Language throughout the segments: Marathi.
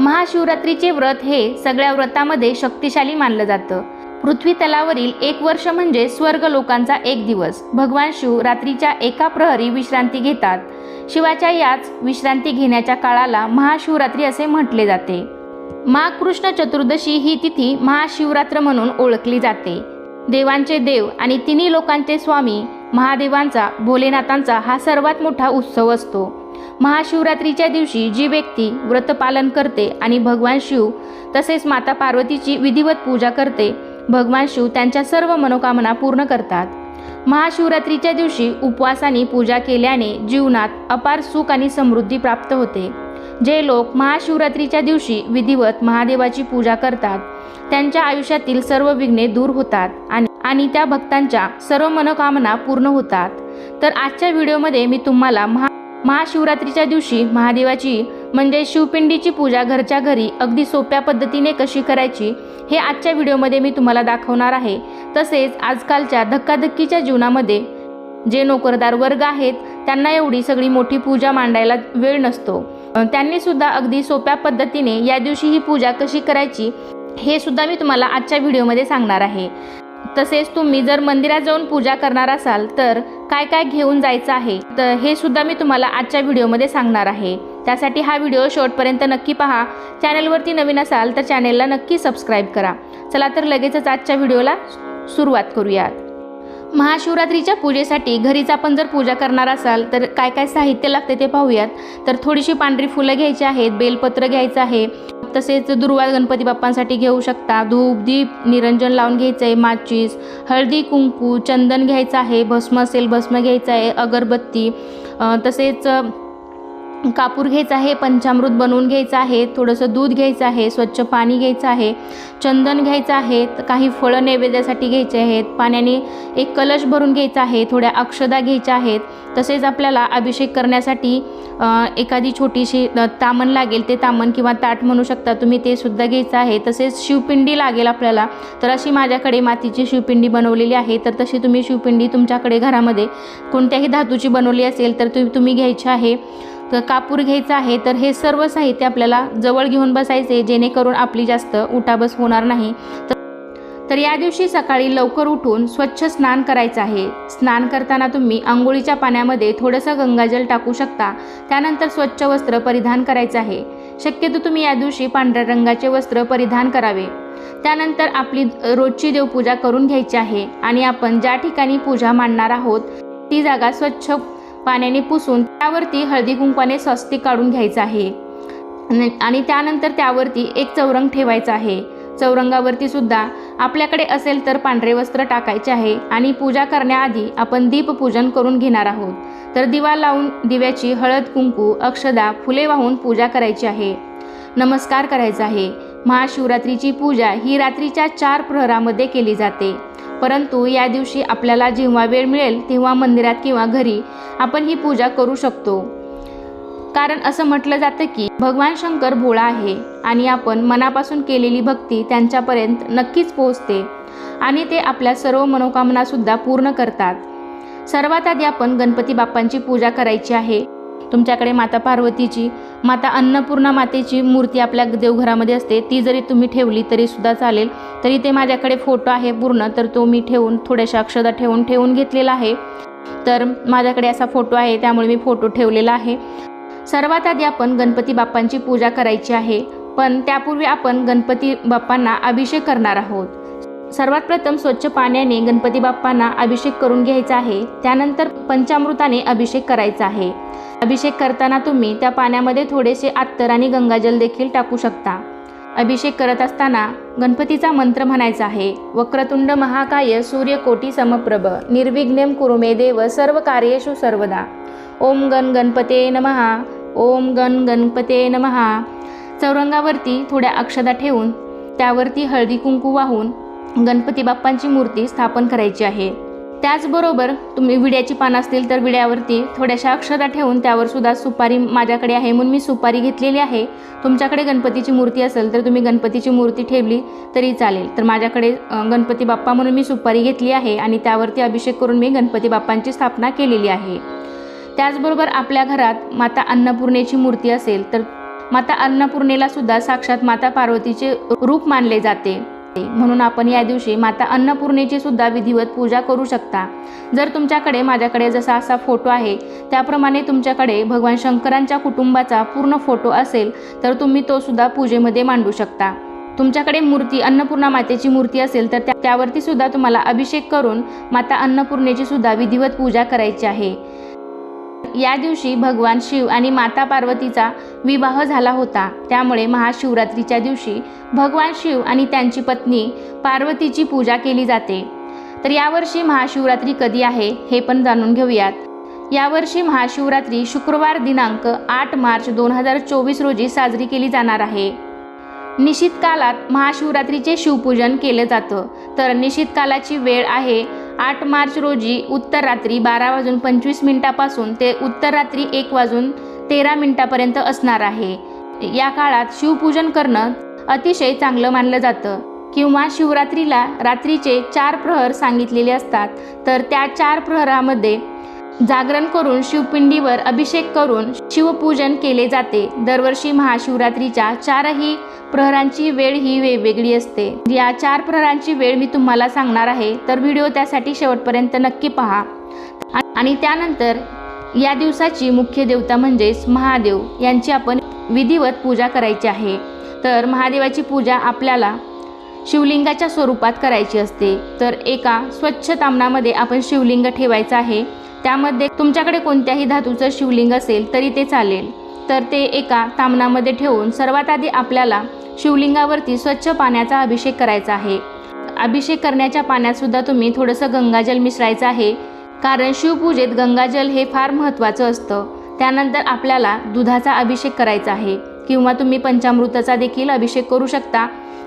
महाशिवरात्रीचे व्रत हे सगळ्या व्रतामध्ये शक्तिशाली मानलं जातं. पृथ्वी तलावरील एक वर्ष म्हणजे स्वर्ग लोकांचा एक दिवस. भगवान शिव रात्रीच्या एका प्रहरी विश्रांती घेतात. शिवाच्या याच विश्रांती घेण्याच्या काळाला महाशिवरात्री असे म्हटले जाते. माघ कृष्ण चतुर्दशी ही तिथी महाशिवरात्र म्हणून ओळखली जाते. देवांचे देव आणि तिन्ही लोकांचे स्वामी महादेवांचा भोलेनाथांचा हा सर्वात मोठा उत्सव असतो. महाशिवरात्रीच्या दिवशी जी व्यक्ती व्रतपालन करते आणि भगवान शिव तसेच माता पार्वतीची विधिवत पूजा करते भगवान शिव त्यांच्या सर्व मनोकामना पूर्ण करतात. महाशिवरात्रीच्या दिवशी उपवासाने पूजा केल्याने जीवनात अपार सुख आणि समृद्धी प्राप्त होते. जे लोक महाशिवरात्रीच्या दिवशी विधिवत महादेवाची पूजा करतात त्यांच्या आयुष्यातील सर्व विघ्ने दूर होतात आणि आणि त्या भक्तांच्या सर्व मनोकामना पूर्ण होतात. तर आजच्या व्हिडिओमध्ये मी तुम्हाला महा महाशिवरात्रीच्या दिवशी महादेवाची म्हणजे शिवपिंडीची पूजा घरच्या घरी अगदी सोप्या पद्धतीने कशी करायची हे आजच्या व्हिडिओमध्ये मी तुम्हाला दाखवणार आहे. तसेच आजकालच्या धक्काधक्कीच्या जीवनामध्ये जे नोकरदार वर्ग आहेत त्यांना एवढी सगळी मोठी पूजा मांडायला वेळ नसतो. त्यांनी सुद्धा अगदी सोप्या पद्धतीने या दिवशी ही पूजा कशी करायची हे सुद्धा मी तुम्हाला आजच्या व्हिडिओमध्ये सांगणार आहे. तसेच तुम्ही जर मंदिरात जाऊन पूजा करणार असाल तर काय काय घेऊन जायचं आहे तर हे सुद्धा मी तुम्हाला आजच्या व्हिडिओमध्ये सांगणार आहे. त्यासाठी हा व्हिडिओ शेवटपर्यंत नक्की पहा. चॅनलवरती नवीन असाल तर चॅनेलला नक्की सबस्क्राईब करा. चला तर लगेचच आजच्या व्हिडिओला सुरुवात करूयात. महाशिवरात्रीच्या पूजेसाठी घरीच आपण जर पूजा करणार असाल तर काय काय साहित्य लागते ते पाहूयात. तर थोडीशी पांढरी फुलं घ्यायची आहेत बेलपत्र घ्यायचं आहे. तसेच दुर्वा गणपती बाप्पांसाठी घेऊ शकता. धूप दीप निरंजन लावून घ्यायचं आहे माचीस हळदी कुंकू चंदन घ्यायचं आहे भस्म असेल भस्म घ्यायचं आहे अगरबत्ती. तसेच कापूर घ्यायचा आहे पंचामृत बनवून घ्यायचं आहे थोडंसं दूध घ्यायचं आहे स्वच्छ पाणी घ्यायचं आहे चंदन घ्यायचं आहे काही फळं नैवेद्यासाठी घ्यायचे आहेत पाण्याने एक कलश भरून घ्यायचा आहे थोड्या अक्षदा घ्यायच्या आहेत तसेच आपल्याला अभिषेक करण्यासाठी एखादी छोटीशी तामण लागेल ते तामण किंवा ताट म्हणू शकता तुम्ही ते सुद्धा घ्यायचं आहे तसेच शिवपिंडी लागेल आपल्याला तर अशी माझ्याकडे मातीची शिवपिंडी बनवलेली आहे तर तशी तुम्ही शिवपिंडी तुमच्याकडे घरामध्ये कोणत्याही धातूची बनवली असेल तर तुम्ही तुम्ही घ्यायची आहे. कापूर घ्यायचा आहे तर हे सर्व साहित्य आपल्याला जवळ घेऊन बसायचे जेणेकरून आपली जास्त उठाबस होणार नाही. तर तर या दिवशी सकाळी लवकर उठून स्वच्छ स्नान करायचं आहे. स्नान करताना तुम्ही आंघोळीच्या पाण्यामध्ये थोडंसं गंगाजल टाकू शकता. त्यानंतर स्वच्छ वस्त्र परिधान करायचं आहे. शक्यतो तुम्ही या दिवशी पांढऱ्या रंगाचे वस्त्र परिधान करावे. त्यानंतर आपली रोजची देवपूजा करून घ्यायची आहे आणि आपण ज्या ठिकाणी पूजा मांडणार आहोत ती जागा स्वच्छ पाण्याने पुसून त्यावरती हळदी कुंकवाने स्वस्तिक काढून घ्यायचं आहे. आणि- आणि त्यानंतर त्यावरती एक चौरंग ठेवायचा आहे. चौरंगावरती सुद्धा आपल्याकडे असेल तर पांढरे वस्त्र टाकायचे आहे आणि पूजा करण्याआधी आपण दीपपूजन करून घेणार आहोत. तर दिवा लावून दिव्याची हळद कुंकू अक्षदा फुले वाहून पूजा करायची आहे. नमस्कार करायचा आहे. महाशिवरात्रीची पूजा ही रात्रीच्या चार प्रहरामध्ये केली जाते. परंतु या दिवशी आपल्याला जेव्हा वेळ मिळेल तेव्हा मंदिरात किंवा घरी आपण ही पूजा करू शकतो. कारण असं म्हटलं जातं की भगवान शंकर भोळा आहे आणि आपण मनापासून केलेली भक्ती त्यांच्यापर्यंत नक्कीच पोहोचते आणि ते आपल्या सर्व मनोकामनासुद्धा पूर्ण करतात. सर्वात आधी आपण गणपती बाप्पांची पूजा करायची आहे. तुमच्याकडे माता पार्वतीची माता अन्नपूर्णा मातेची मूर्ती आपल्या देवघरामध्ये असते. ती जरी तुम्ही ठेवली तरी सुद्धा चालेल. तरी ते माझ्याकडे फोटो आहे पूर्ण तर तो मी ठेवून थोड्याशा अक्षदा ठेवून ठेवून घेतलेला आहे. तर माझ्याकडे असा फोटो आहे त्यामुळे मी फोटो ठेवलेला आहे. सर्वात आधी आपण गणपती बाप्पांची पूजा करायची आहे. पण त्यापूर्वी आपण गणपती बाप्पांना अभिषेक करणार आहोत. सर्वात प्रथम स्वच्छ पाण्याने गणपती बाप्पांना अभिषेक करून घ्यायचा आहे. त्यानंतर पंचामृताने अभिषेक करायचा आहे. अभिषेक करताना तुम्ही त्या पाण्यामध्ये थोडेसे आत्तर आणि गंगाजल देखील टाकू शकता. अभिषेक करत असताना गणपतीचा मंत्र म्हणायचा आहे. वक्रतुंड महाकाय सूर्यकोटी समप्रभ निर्विघ्नेम कुरुमे देव सर्व कार्येषु सर्वदा. ओम गण गणपते नमहा ओम गण गणपते नमहा चौरंगावरती थोड्या अक्षदा ठेवून त्यावरती हळदी कुंकू वाहून गणपती बाप्पांची मूर्ती स्थापन करायची आहे. त्याचबरोबर तुम्ही विड्याची पानं असतील तर विड्यावरती थोड्याशा अक्षता ठेवून त्यावर सुद्धा सुपारी माझ्याकडे आहे म्हणून मी सुपारी घेतलेली आहे. तुमच्याकडे गणपतीची मूर्ती असेल तर तुम्ही गणपतीची मूर्ती ठेवली तरी चालेल. तर माझ्याकडे गणपती बाप्पा म्हणून मी सुपारी घेतली आहे आणि त्यावरती अभिषेक करून मी गणपती बाप्पांची स्थापना केलेली आहे. त्याचबरोबर आपल्या घरात माता अन्नपूर्णेची मूर्ती असेल तर माता अन्नपूर्णेला सुद्धा साक्षात माता पार्वतीचे रूप मानले जाते. म्हणून आपण या दिवशी माता अन्नपूर्णेची सुद्धा विधिवत पूजा करू शकता. जर तुमच्याकडे माझ्याकडे जसा असा फोटो आहे त्याप्रमाणे तुमच्याकडे भगवान शंकरांच्या कुटुंबाचा पूर्ण फोटो असेल तर तुम्ही तो सुद्धा पूजेमध्ये मांडू शकता. तुमच्याकडे मूर्ती अन्नपूर्णा मातेची मूर्ती असेल तर त्या त्यावरती सुद्धा तुम्हाला अभिषेक करून माता अन्नपूर्णेची सुद्धा विधिवत पूजा करायची आहे. या दिवशी भगवान शिव आणि माता पार्वतीचा विवाह झाला होता. त्यामुळे महाशिवरात्रीच्या दिवशी भगवान शिव आणि त्यांची पत्नी पार्वतीची पूजा केली जाते. तर यावर्षी महाशिवरात्री कधी आहे हे पण जाणून घेऊयात. यावर्षी महाशिवरात्री शुक्रवार दिनांक आठ मार्च दोन हजार चोवीस रोजी साजरी केली जाणार आहे. निश्चित कालात महाशिवरात्रीचे शिवपूजन केलं जातं. तर निश्चित कालाची वेळ आहे आठ मार्च रोजी उत्तर रात्री बारा वाजून पंचवीस मिनिटापासून ते उत्तर रात्री एक वाजून तेरा मिनिटापर्यंत असणार आहे. या काळात शिवपूजन करणं अतिशय चांगलं मानलं जातं. किंवा शिवरात्रीला रात्रीचे चार प्रहर सांगितलेले असतात. तर त्या चार प्रहरामध्ये जागरण करून शिवपिंडीवर अभिषेक करून शिवपूजन केले जाते. दरवर्षी महाशिवरात्रीच्या चारही प्रहरांची वेळ ही वेगवेगळी असते. या चार प्रहरांची वेळ मी तुम्हाला सांगणार आहे तर व्हिडिओ त्यासाठी शेवटपर्यंत नक्की पहा. आणि त्यानंतर या दिवसाची मुख्य देवता म्हणजेच महादेव यांची आपण विधिवत पूजा करायची आहे. तर महादेवाची पूजा आपल्याला शिवलिंगाच्या स्वरूपात करायची असते. तर एका स्वच्छ तामणामध्ये आपण शिवलिंग ठेवायचं आहे. त्यामध्ये तुमच्याकडे कोणत्याही धातूचं शिवलिंग असेल तरी ते चालेल. तर ते एका तामणामध्ये ठेवून सर्वात आधी आपल्याला शिवलिंगावरती स्वच्छ पाण्याचा अभिषेक करायचा आहे. अभिषेक करण्याच्या पाण्यातसुद्धा तुम्ही थोडंसं गंगाजल मिसळायचं आहे. कारण शिवपूजेत गंगाजल हे फार महत्त्वाचं असतं. त्यानंतर आपल्याला दुधाचा अभिषेक करायचा आहे. किंवा तुम्ही पंचामृताचा देखील अभिषेक करू शकता.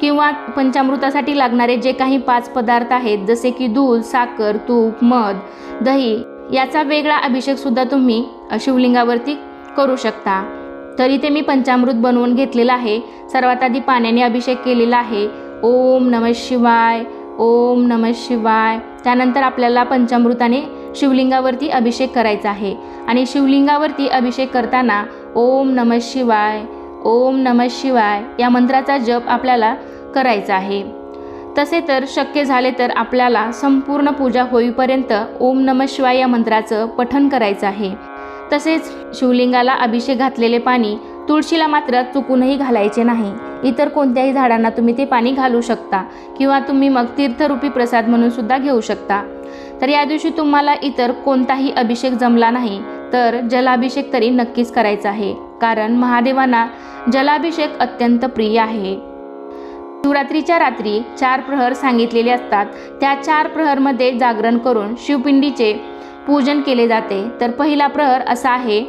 किंवा पंचामृतासाठी लागणारे जे काही पाच पदार्थ आहेत जसे की दूध साखर तूप मध दही याचा वेगळा अभिषेकसुद्धा तुम्ही शिवलिंगावरती करू शकता. तर इथे मी पंचामृत बनवून घेतलेलं आहे. सर्वात आधी पाण्याने अभिषेक केलेला आहे. ओम नम शिवाय ओम नम शिवाय. त्यानंतर आपल्याला पंचामृताने शिवलिंगावरती अभिषेक करायचा आहे. आणि शिवलिंगावरती अभिषेक करताना ओम नम शिवाय ओम नम शिवाय या मंत्राचा जप आपल्याला करायचा आहे. तसे तर शक्य झाले तर आपल्याला संपूर्ण पूजा होईपर्यंत ओम नम शिवाय या मंत्राचं पठण करायचं आहे. तसेच शिवलिंगाला अभिषेक घातलेले पाणी तुळशीला मात्र चुकूनही घालायचे नाही. इतर कोणत्याही झाडांना तुम्ही ते पाणी घालू शकता किंवा तुम्ही मग तीर्थरूपी प्रसाद म्हणून सुद्धा घेऊ शकता. तर या दिवशी तुम्हाला इतर कोणताही अभिषेक जमला नाही तर जलाभिषेक तरी नक्कीच करायचा आहे. कारण महादेवांना जलाभिषेक अत्यंत प्रिय आहे. शिवरात्रीच्या रात्री चार प्रहर सांगितलेले असतात. त्या चार प्रहरमध्ये जागरण करून शिवपिंडीचे पूजन केले जाते. तर पहिला प्रहर असा आहे.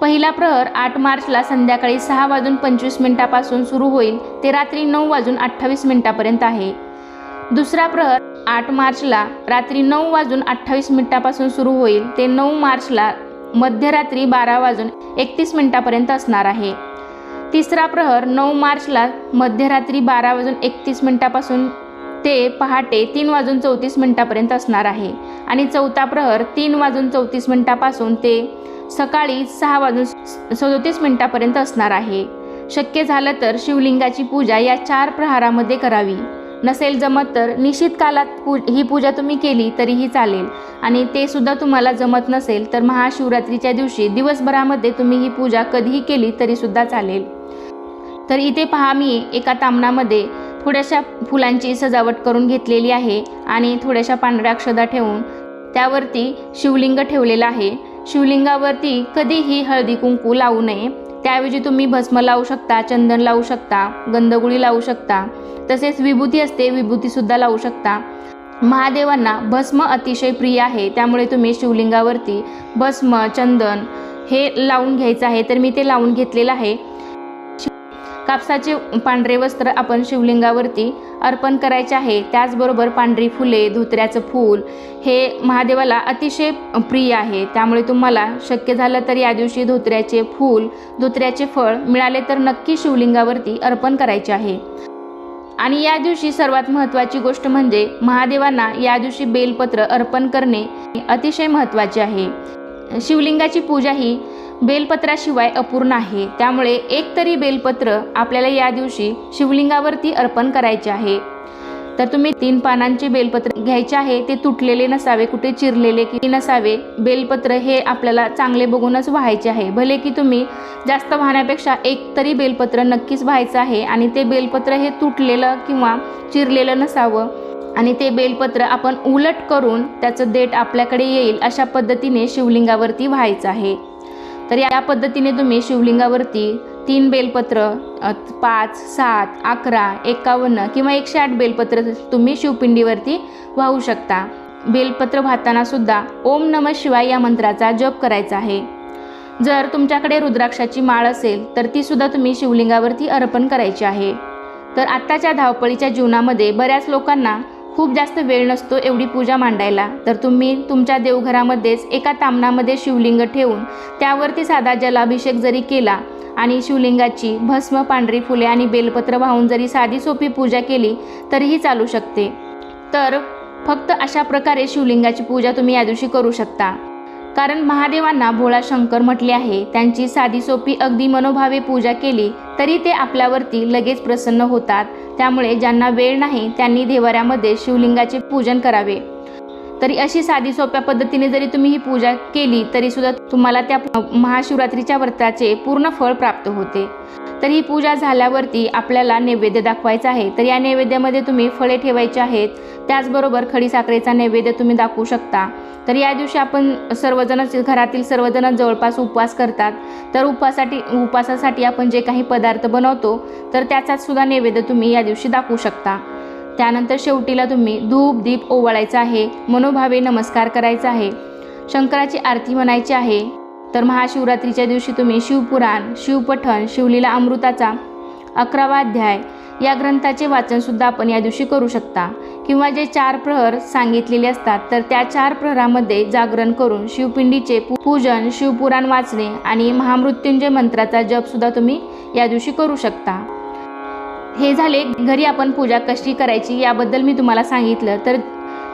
पहिला प्रहर आठ मार्चला संध्याकाळी सहा वाजून पंचवीस मिनिटापासून सुरू होईल. ते रात्री नऊ वाजून अठ्ठावीस मिनिटापर्यंत आहे. दुसरा प्रहर आठ मार्चला रात्री नऊ वाजून अठ्ठावीस मिनिटापासून सुरू होईल. ते नऊ मार्चला मध्यरात्री बारा वाजून एकतीस मिनिटापर्यंत असणार आहे. तिसरा प्रहर नऊ मार्चला मध्यरात्री बारा वाजून एकतीस मिनिटापासून ते पहाटे तीन वाजून चौतीस मिनिटापर्यंत असणार आहे. आणि चौथा प्रहर तीन वाजून चौतीस मिनिटापासून ते सकाळी सहा वाजून सदोतीस मिनिटापर्यंत असणार आहे. शक्य झालं तर शिवलिंगाची पूजा या चार प्रहारामध्ये करावी. नसेल जमत तर निश्चित कालात पू ही पूजा तुम्ही केली तरीही चालेल. आणि ते सुद्धा तुम्हाला जमत नसेल तर महाशिवरात्रीच्या दिवशी दिवसभरामध्ये तुम्ही ही पूजा कधीही केली तरीसुद्धा चालेल. तर इथे पहा मी एका तामणामध्ये थोड्याशा फुलांची सजावट करून घेतलेली आहे आणि थोड्याशा पांढऱ्या अक्षदा ठेवून त्यावरती शिवलिंग ठेवलेलं आहे. शिवलिंगावरती कधीही हळदी कुंकू लावू नये. त्याऐवजी तुम्ही भस्म लावू शकता चंदन लावू शकता गंधगुळी लावू शकता. तसेच विभूती असते विभूतीसुद्धा लावू शकता. महादेवांना भस्म अतिशय प्रिय आहे त्यामुळे तुम्ही शिवलिंगावरती भस्म चंदन हे लावून घ्यायचं आहे. तर मी ते लावून घेतलेलं आहे. कापसाचे पांढरे वस्त्र आपण शिवलिंगावरती अर्पण करायचे आहे. त्याचबरोबर पांढरी फुले धोत्र्याचं फूल हे महादेवाला अतिशय प्रिय आहे. त्यामुळे तुम्हाला शक्य झालं तर या दिवशी धोत्र्याचे फूल धोत्र्याचे फळ मिळाले तर नक्की शिवलिंगावरती अर्पण करायचे आहे. आणि या दिवशी सर्वात महत्त्वाची गोष्ट म्हणजे महादेवांना या दिवशी बेलपत्र अर्पण करणे अतिशय महत्त्वाचे आहे. शिवलिंगाची पूजा ही बेलपत्राशिवाय अपूर्ण आहे. त्यामुळे एक तरी बेलपत्र आपल्याला या दिवशी शिवलिंगावरती अर्पण करायचे आहे. तर तुम्ही तीन पानांचे बेलपत्र घ्यायचे आहे ते तुटलेले नसावे कुठे चिरलेले की नसावे बेलपत्र हे आपल्याला चांगले बघूनच व्हायचे आहे. भले की तुम्ही जास्त वाहण्यापेक्षा एक तरी बेलपत्र नक्कीच व्हायचं आहे आणि ते बेलपत्र हे तुटलेलं किंवा चिरलेलं नसावं आणि ते बेलपत्र आपण उलट करून त्याचं देठ आपल्याकडे येईल अशा पद्धतीने शिवलिंगावरती व्हायचं आहे. तर या पद्धतीने तुम्ही शिवलिंगावरती तीन बेलपत्र पाच सात अकरा एकावन्न किंवा एकशे आठ बेलपत्र तुम्ही शिवपिंडीवरती वाहू शकता. बेलपत्र वाहताना सुद्धा ओम नम शिवाय या मंत्राचा जप करायचा आहे. जर तुमच्याकडे रुद्राक्षाची माळ असेल तर ती सुद्धा तुम्ही शिवलिंगावरती अर्पण करायची आहे. तर आत्ताच्या धावपळीच्या जीवनामध्ये बऱ्याच लोकांना खूप जास्त वेळ नसतो एवढी पूजा मांडायला. तर तुम्ही तुमच्या देवघरामध्येच एका तामणामध्ये शिवलिंग ठेवून त्यावरती साधा जलाभिषेक जरी केला आणि शिवलिंगाची भस्म पांढरी फुले आणि बेलपत्र वाहून जरी साधी सोपी पूजा केली तरीही चालू शकते. तर फक्त अशा प्रकारे शिवलिंगाची पूजा तुम्ही या दिवशी करू शकता. कारण महादेवांना भोळा शंकर म्हटले आहे. त्यांची साधी सोपी अगदी मनोभावे पूजा केली तरी ते आपल्यावरती लगेच प्रसन्न होतात. त्यामुळे ज्यांना वेळ नाही त्यांनी देवाऱ्यामध्ये शिवलिंगाचे पूजन करावे. तरी अशी साधी सोप्या पद्धतीने जरी तुम्ही ही पूजा केली तरी सुद्धा तुम्हाला त्या महाशिवरात्रीच्या व्रताचे पूर्ण फळ प्राप्त होते. तर ही पूजा झाल्यावरती आपल्याला नैवेद्य दाखवायचा आहे. तर या नैवेद्यामध्ये तुम्ही फळे ठेवायचे आहेत. त्याचबरोबर खडीसाखरेचा नैवेद्य तुम्ही दाखवू शकता. तर या दिवशी आपण सर्वजणच घरातील सर्वजण जवळपास उपवास करतात. तर उपवासाठी उपवासासाठी आपण जे काही पदार्थ बनवतो तर त्याचाच सुद्धा नैवेद्य तुम्ही या दिवशी दाखवू शकता. त्यानंतर शेवटीला तुम्ही धूप दीप ओवाळायचा आहे. मनोभावे नमस्कार करायचा आहे. शंकराची आरती म्हणायची आहे. तर महाशिवरात्रीच्या दिवशी तुम्ही शिवपुराण शिवपठण शिवलीला अमृताचा अकरावा अध्याय या ग्रंथाचे वाचनसुद्धा आपण या दिवशी करू शकता. किंवा जे चार प्रहर सांगितलेले असतात तर त्या चार प्रहरामध्ये जागरण करून शिवपिंडीचे पूजन शिवपुराण वाचणे आणि महामृत्युंजय मंत्राचा जपसुद्धा तुम्ही या दिवशी करू शकता. हे झाले. घरी आपण पूजा कशी करायची याबद्दल मी तुम्हाला सांगितलं. तर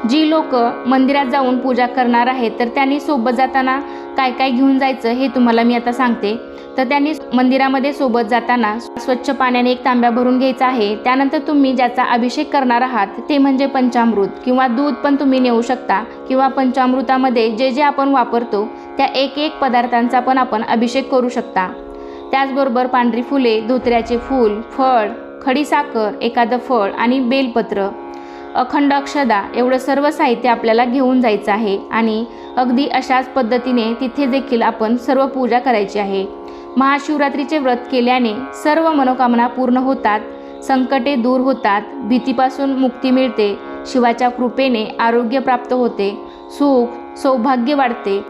जी लोक मंदिरात जाऊन पूजा करणार आहेत तर त्यांनी सोबत जाताना काय काय घेऊन जायचं हे तुम्हाला मी आता सांगते. तर त्यांनी मंदिरामध्ये सोबत जाताना स्वच्छ पाण्याने एक तांब्या भरून घ्यायचा आहे. त्यानंतर तुम्ही ज्याचा अभिषेक करणार आहात ते म्हणजे पंचामृत किंवा दूध पण तुम्ही नेऊ शकता किंवा पंचामृतामध्ये जे जे आपण वापरतो त्या एक एक पदार्थांचा पण आपण अभिषेक करू शकता. त्याचबरोबर पांढरी फुले धोत्र्याचे फूल फळ खडीसाखर एखादं फळ आणि बेलपत्र. अखंड अक्षदा एवढं सर्व साहित्य आपल्याला घेऊन जायचं आहे आणि अगदी अशाच पद्धतीने तिथे देखील आपण सर्व पूजा करायची आहे. महाशिवरात्रीचे व्रत केल्याने सर्व मनोकामना पूर्ण होतात संकटे दूर होतात भीतीपासून मुक्ती मिळते शिवाच्या कृपेने आरोग्य प्राप्त होते सुख सौभाग्य वाढते.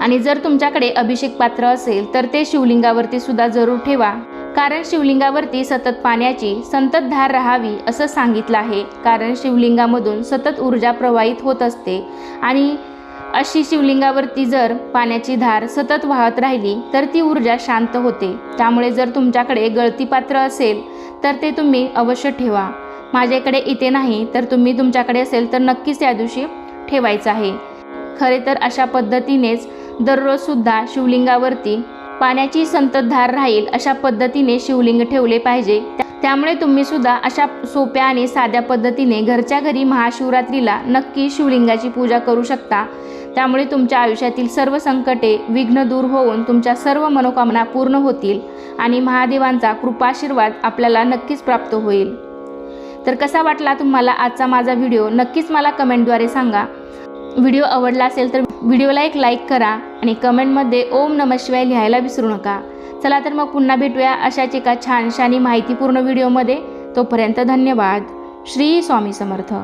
आणि जर तुमच्याकडे अभिषेक पात्र असेल तर ते शिवलिंगावरती सुद्धा जरूर ठेवा. कारण शिवलिंगावरती सतत पाण्याची संततधार राहावी असं सांगितलं आहे. कारण शिवलिंगामधून सतत ऊर्जा प्रवाहित होत असते आणि अशी शिवलिंगावरती जर पाण्याची धार सतत वाहत राहिली तर ती ऊर्जा शांत होते. त्यामुळे जर तुमच्याकडे गळती पात्र असेल तर ते तुम्ही अवश्य ठेवा. माझ्याकडे इथे नाही तर तुम्ही तुमच्याकडे असेल तर नक्कीच त्या दिवशी ठेवायचं आहे. खरे तर अशा पद्धतीनेच दररोजसुद्धा शिवलिंगावरती पाण्याची संततधार राहील अशा पद्धतीने शिवलिंग ठेवले पाहिजे. त्यामुळे तुम्ही सुद्धा अशा सोप्या आणि साध्या पद्धतीने घरच्या घरी महाशिवरात्रीला नक्की शिवलिंगाची पूजा करू शकता. त्यामुळे तुमच्या आयुष्यातील सर्व संकटे विघ्न दूर होऊन तुमच्या सर्व मनोकामना पूर्ण होतील आणि महादेवांचा कृपाशीर्वाद आपल्याला नक्कीच प्राप्त होईल. तर कसा वाटला तुम्हाला आजचा माझा व्हिडिओ? नक्कीच मला कमेंटद्वारे सांगा. व्हिडिओ आवडला असेल तर व्हिडिओला एक लाईक करा आणि कमेंटमध्ये ओम नम शिवाय लिहायला विसरू नका. चला तर मग पुन्हा भेटूया अशाच एका छानशानी माहितीपूर्ण व्हिडिओमध्ये. तोपर्यंत धन्यवाद. श्री स्वामी समर्थ.